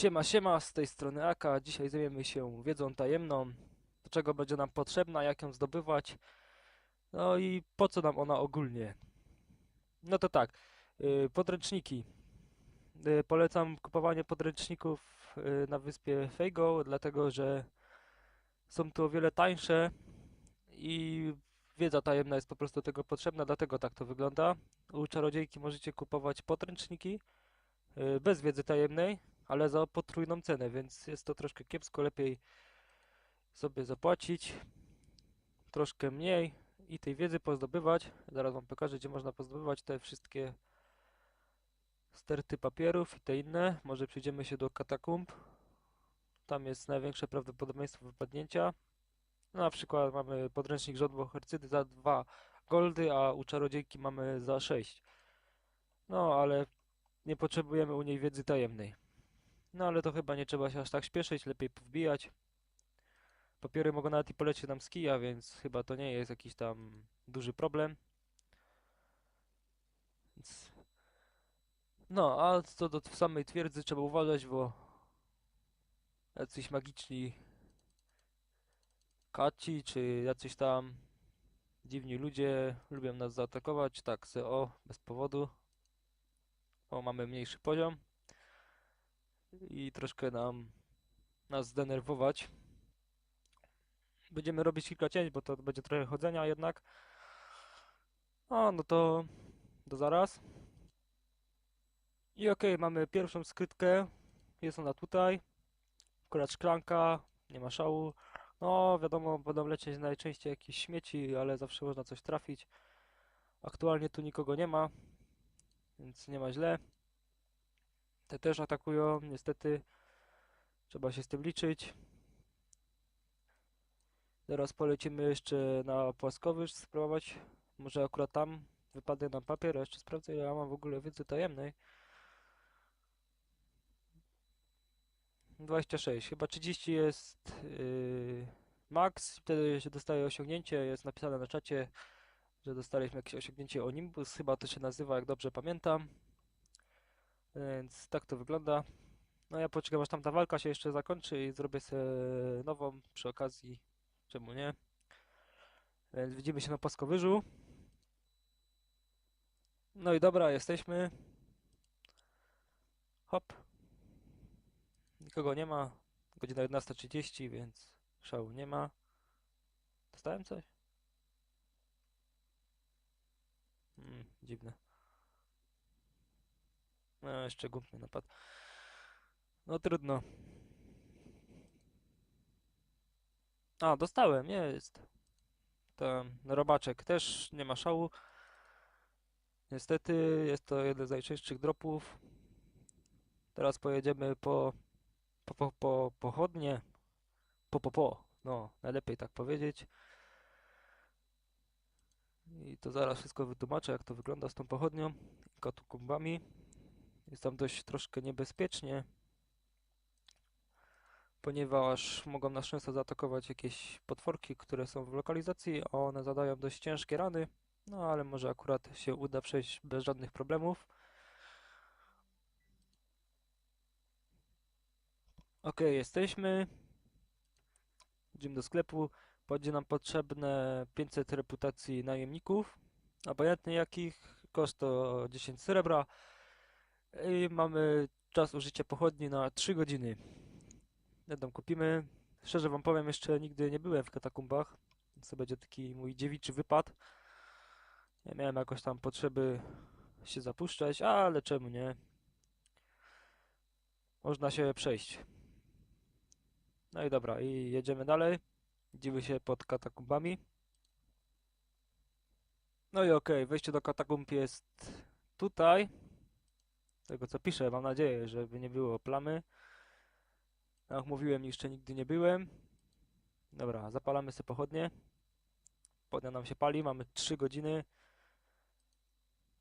Siema, siema, z tej strony Aka. Dzisiaj zajmiemy się wiedzą tajemną, do czego będzie nam potrzebna, jak ją zdobywać, no i po co nam ona ogólnie. No to tak, y, podręczniki. Y, Polecam kupowanie podręczników y, na wyspie Feigo, dlatego że są tu o wiele tańsze i wiedza tajemna jest po prostu tego potrzebna, dlatego tak to wygląda. U czarodziejki możecie kupować podręczniki bez wiedzy tajemnej ale za potrójną cenę, więc jest to troszkę kiepsko. Lepiej sobie zapłacić troszkę mniej i tej wiedzy pozdobywać. Zaraz Wam pokażę, gdzie można pozdobywać te wszystkie sterty papierów i te inne. Może przejdziemy się do katakumb. Tam jest największe prawdopodobieństwo wypadnięcia. Na przykład mamy podręcznik rząd Bohercydy za 2 goldy, a u czarodziejki mamy za 6. No, ale nie potrzebujemy u niej wiedzy tajemnej. No ale to chyba nie trzeba się aż tak śpieszyć, lepiej powbijać. Papiery mogą nawet i polecieć nam z kija, więc chyba to nie jest jakiś tam duży problem. No, a co do samej twierdzy trzeba uważać, bo jacyś magiczni kaci, czy jacyś tam dziwni ludzie lubią nas zaatakować. Tak, se o, bez powodu. O, mamy mniejszy poziom i troszkę nam nas zdenerwować. Będziemy robić kilka cięć, bo to będzie trochę chodzenia jednak. O, no to do zaraz. I okej, mamy pierwszą skrytkę. Jest ona tutaj. Akurat szklanka, nie ma szału. No, wiadomo, będą lecieć najczęściej jakieś śmieci, ale zawsze można coś trafić. Aktualnie tu nikogo nie ma, więc nie ma źle. Te też atakują, niestety. Trzeba się z tym liczyć. Teraz polecimy jeszcze na płaskowyż spróbować. Może akurat tam wypadnie nam papier, jeszcze sprawdzę ile ja mam w ogóle wiedzy tajemnej. 26, chyba 30 jest yy, max, wtedy się dostaje osiągnięcie, jest napisane na czacie, że dostaliśmy jakieś osiągnięcie Onimbus, chyba to się nazywa, jak dobrze pamiętam. Więc tak to wygląda. No ja poczekam aż tam ta walka się jeszcze zakończy i zrobię sobie nową przy okazji. Czemu nie? Więc widzimy się na płaskowyżu. No i dobra, jesteśmy. Hop. Nikogo nie ma. Godzina 11.30, więc szału nie ma. Dostałem coś? Hmm, dziwne. No, jeszcze głupny napad. No trudno. A, dostałem, jest. Tam robaczek też nie ma szału. Niestety jest to jeden z najczęstszych dropów. Teraz pojedziemy po po, po, po pochodnie. Po, po, po. No, najlepiej tak powiedzieć. I to zaraz wszystko wytłumaczę, jak to wygląda z tą pochodnią i katukumbami. Jest tam dość troszkę niebezpiecznie, ponieważ mogą nas często zaatakować jakieś potworki, które są w lokalizacji, a one zadają dość ciężkie rany. No ale może akurat się uda przejść bez żadnych problemów. Ok, jesteśmy. Idziemy do sklepu. Będzie nam potrzebne 500 reputacji najemników, obojętnie jakich. Koszt to 10 srebra. I mamy czas użycia pochodni na 3 godziny. Jedną kupimy. Szczerze wam powiem, jeszcze nigdy nie byłem w katakumbach, to będzie taki mój dziewiczy wypad. Nie miałem jakoś tam potrzeby się zapuszczać, ale czemu nie? Można się przejść. No i dobra, i jedziemy dalej. Idziemy się pod katakumbami. No i okej, okay, wejście do katakumb jest tutaj tego co piszę. Mam nadzieję, żeby nie było plamy. Jak mówiłem, jeszcze nigdy nie byłem. Dobra, zapalamy sobie pochodnie. Pochodnia nam się pali, mamy 3 godziny.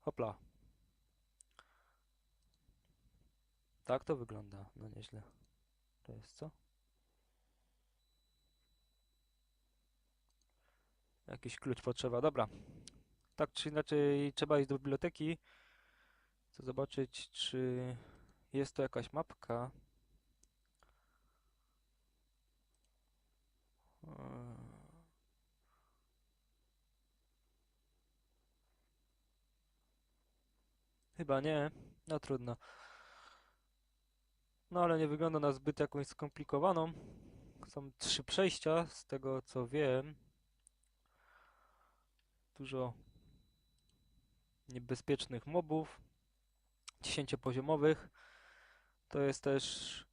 Hopla. Tak to wygląda, no nieźle. To jest co? Jakiś klucz potrzeba, dobra. Tak czy inaczej trzeba iść do biblioteki. Chcę zobaczyć, czy jest to jakaś mapka. E, chyba nie. No trudno. No ale nie wygląda na zbyt jakąś skomplikowaną. Są trzy przejścia, z tego co wiem. Dużo niebezpiecznych mobów. 10-poziomowych. To jest też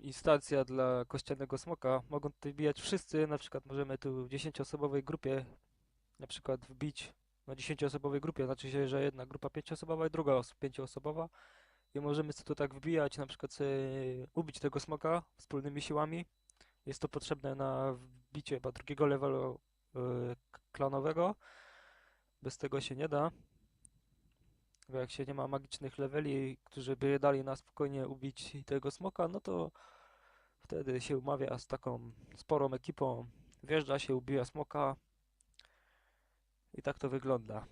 instacja dla kościelnego smoka. Mogą tutaj wbijać wszyscy, na przykład możemy tu w 10-osobowej grupie na przykład wbić na 10-osobowej grupie, znaczy się, że jedna grupa 5-osobowa i druga 5-osobowa i możemy sobie to tak wbijać, na przykład ubić tego smoka wspólnymi siłami. Jest to potrzebne na wbicie chyba drugiego levelu yy, klanowego. Bez tego się nie da. Bo jak się nie ma magicznych leveli, którzy by dali na spokojnie ubić tego smoka, no to wtedy się umawia z taką sporą ekipą. Wjeżdża się, ubija smoka. I tak to wygląda.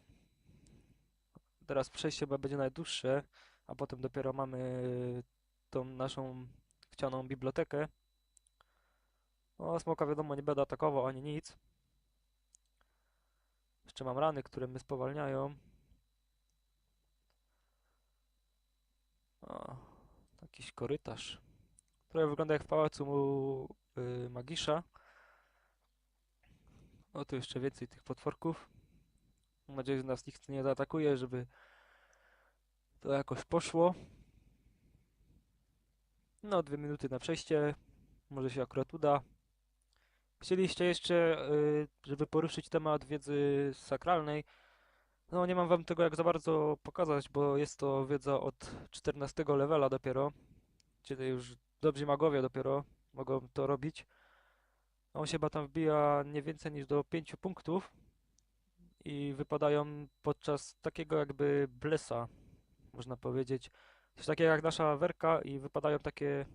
Teraz przejście chyba będzie najdłuższe, a potem dopiero mamy tą naszą chcianą bibliotekę. O, smoka wiadomo nie będę atakował ani nic. Jeszcze mam rany, które mnie spowalniają. O, jakiś korytarz. Trochę wygląda jak w pałacu yy, Magisza. O, tu jeszcze więcej tych potworków. Mam nadzieję, że nas nikt nie zaatakuje, żeby to jakoś poszło. No, dwie minuty na przejście. Może się akurat uda. Chcieliście jeszcze, yy, żeby poruszyć temat wiedzy sakralnej. No, nie mam wam tego jak za bardzo pokazać, bo jest to wiedza od 14 levela dopiero. Czyli już dobrzy magowie dopiero mogą to robić. On się chyba tam wbija nie więcej niż do 5 punktów i wypadają podczas takiego jakby blesa, można powiedzieć. Coś takiego jak nasza werka i wypadają takie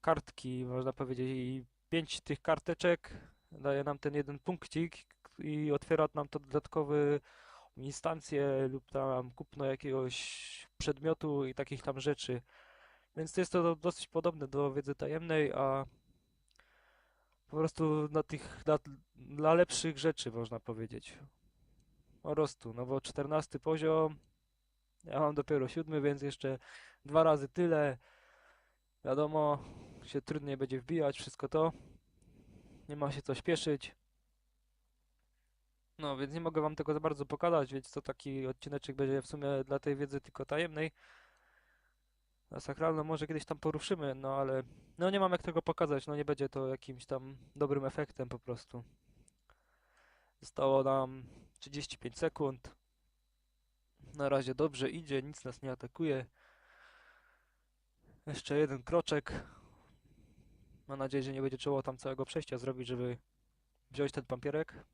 kartki, można powiedzieć, i pięć tych karteczek daje nam ten jeden punkcik i otwiera nam to dodatkowy instancję lub tam kupno jakiegoś przedmiotu i takich tam rzeczy. Więc jest to dosyć podobne do wiedzy tajemnej, a po prostu na tych, na, dla lepszych rzeczy można powiedzieć. Po prostu, no bo 14 poziom, ja mam dopiero siódmy, więc jeszcze dwa razy tyle. Wiadomo, się trudniej będzie wbijać wszystko to. Nie ma się co śpieszyć. No, więc nie mogę wam tego za bardzo pokazać, więc to taki odcineczek będzie w sumie dla tej wiedzy tylko tajemnej. Na sakralną może kiedyś tam poruszymy, no ale no nie mam jak tego pokazać, no nie będzie to jakimś tam dobrym efektem po prostu. Zostało nam 35 sekund. Na razie dobrze idzie, nic nas nie atakuje. Jeszcze jeden kroczek. Mam nadzieję, że nie będzie trzeba tam całego przejścia zrobić, żeby wziąć ten pampierek.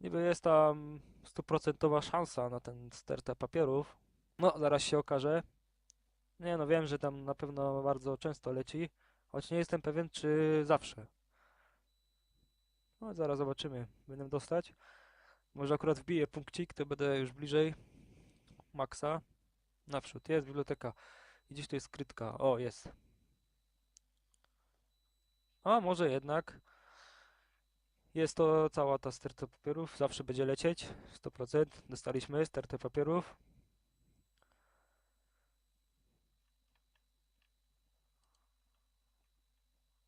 Niby jest tam stuprocentowa szansa na ten stertę papierów. No, zaraz się okaże. Nie no, wiem, że tam na pewno bardzo często leci, choć nie jestem pewien, czy zawsze. No, zaraz zobaczymy. Będę dostać. Może akurat wbiję punkcik, to będę już bliżej maksa. Naprzód. Jest biblioteka. I gdzieś tu jest skrytka. O, jest. A, może jednak. Jest to cała ta sterta papierów. Zawsze będzie lecieć. 100%. Dostaliśmy stertę papierów.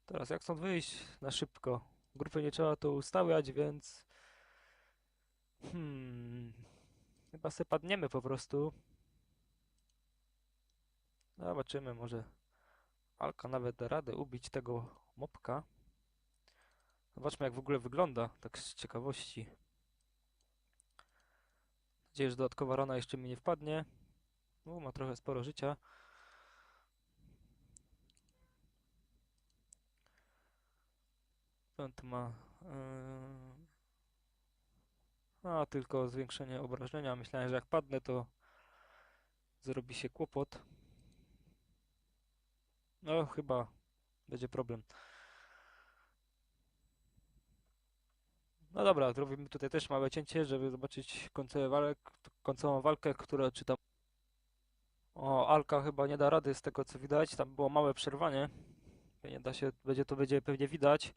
Teraz jak stąd wyjść na szybko? Grupy nie trzeba tu ustawiać, więc... Hmm... Chyba se padniemy po prostu. Zobaczymy, może Alka nawet da radę ubić tego mopka. Zobaczmy jak w ogóle wygląda, tak z ciekawości. Mam nadzieję, że dodatkowa rana jeszcze mi nie wpadnie. No, ma trochę sporo życia. Tu ma... Yy... A, tylko zwiększenie obrażenia. Myślałem, że jak padnę, to zrobi się kłopot. No, chyba będzie problem. No dobra, zrobimy tutaj też małe cięcie, żeby zobaczyć końcowy walek, końcową walkę, która czytam. O, Alka chyba nie da rady z tego co widać, tam było małe przerwanie. Nie da się, będzie to będzie pewnie widać.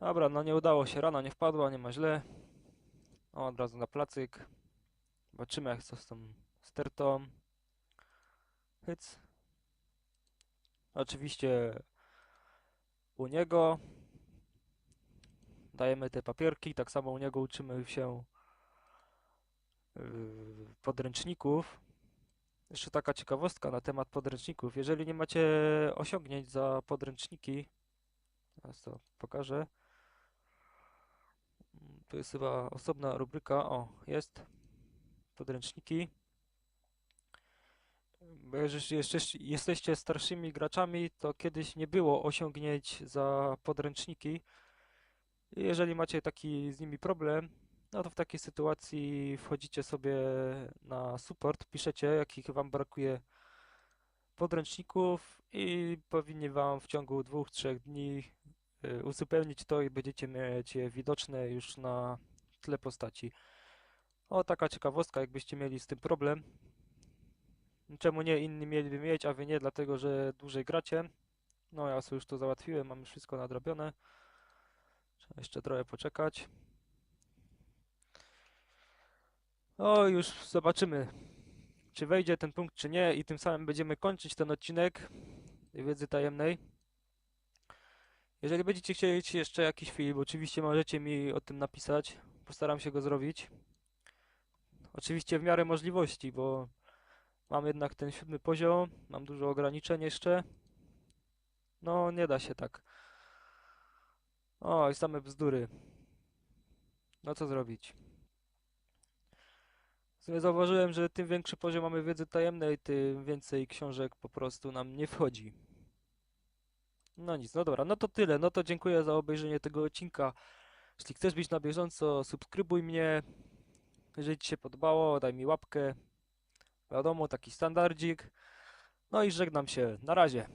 Dobra, no nie udało się, rana nie wpadła, nie ma źle. O, od razu na placyk. Zobaczymy jak co z tą stertą. Hyc. Oczywiście u niego dajemy te papierki, tak samo u niego uczymy się yy, podręczników. Jeszcze taka ciekawostka na temat podręczników. Jeżeli nie macie osiągnięć za podręczniki, teraz to pokażę. Tu jest chyba osobna rubryka. O, jest. Podręczniki. Bo jeżeli jesteście starszymi graczami, to kiedyś nie było osiągnięć za podręczniki. Jeżeli macie taki z nimi problem, no to w takiej sytuacji wchodzicie sobie na support, piszecie jakich wam brakuje podręczników i powinni wam w ciągu dwóch, trzech dni y, uzupełnić to i będziecie mieć je widoczne już na tle postaci. O, taka ciekawostka, jakbyście mieli z tym problem. Czemu nie inni mieliby mieć, a wy nie, dlatego że dłużej gracie. No ja sobie już to załatwiłem, mam już wszystko nadrobione. Trzeba jeszcze trochę poczekać. O, już zobaczymy, czy wejdzie ten punkt, czy nie i tym samym będziemy kończyć ten odcinek wiedzy tajemnej. Jeżeli będziecie chcieli jeszcze jakiś film, oczywiście możecie mi o tym napisać. Postaram się go zrobić. Oczywiście w miarę możliwości, bo mam jednak ten siódmy poziom, mam dużo ograniczeń jeszcze. No, nie da się tak. O, i same bzdury. No co zrobić? Zauważyłem, że tym większy poziom mamy wiedzy tajemnej, tym więcej książek po prostu nam nie wchodzi. No nic, no dobra, no to tyle. No to dziękuję za obejrzenie tego odcinka. Jeśli chcesz być na bieżąco, subskrybuj mnie. Jeżeli Ci się podobało, daj mi łapkę. Wiadomo, taki standardzik. No i żegnam się. Na razie.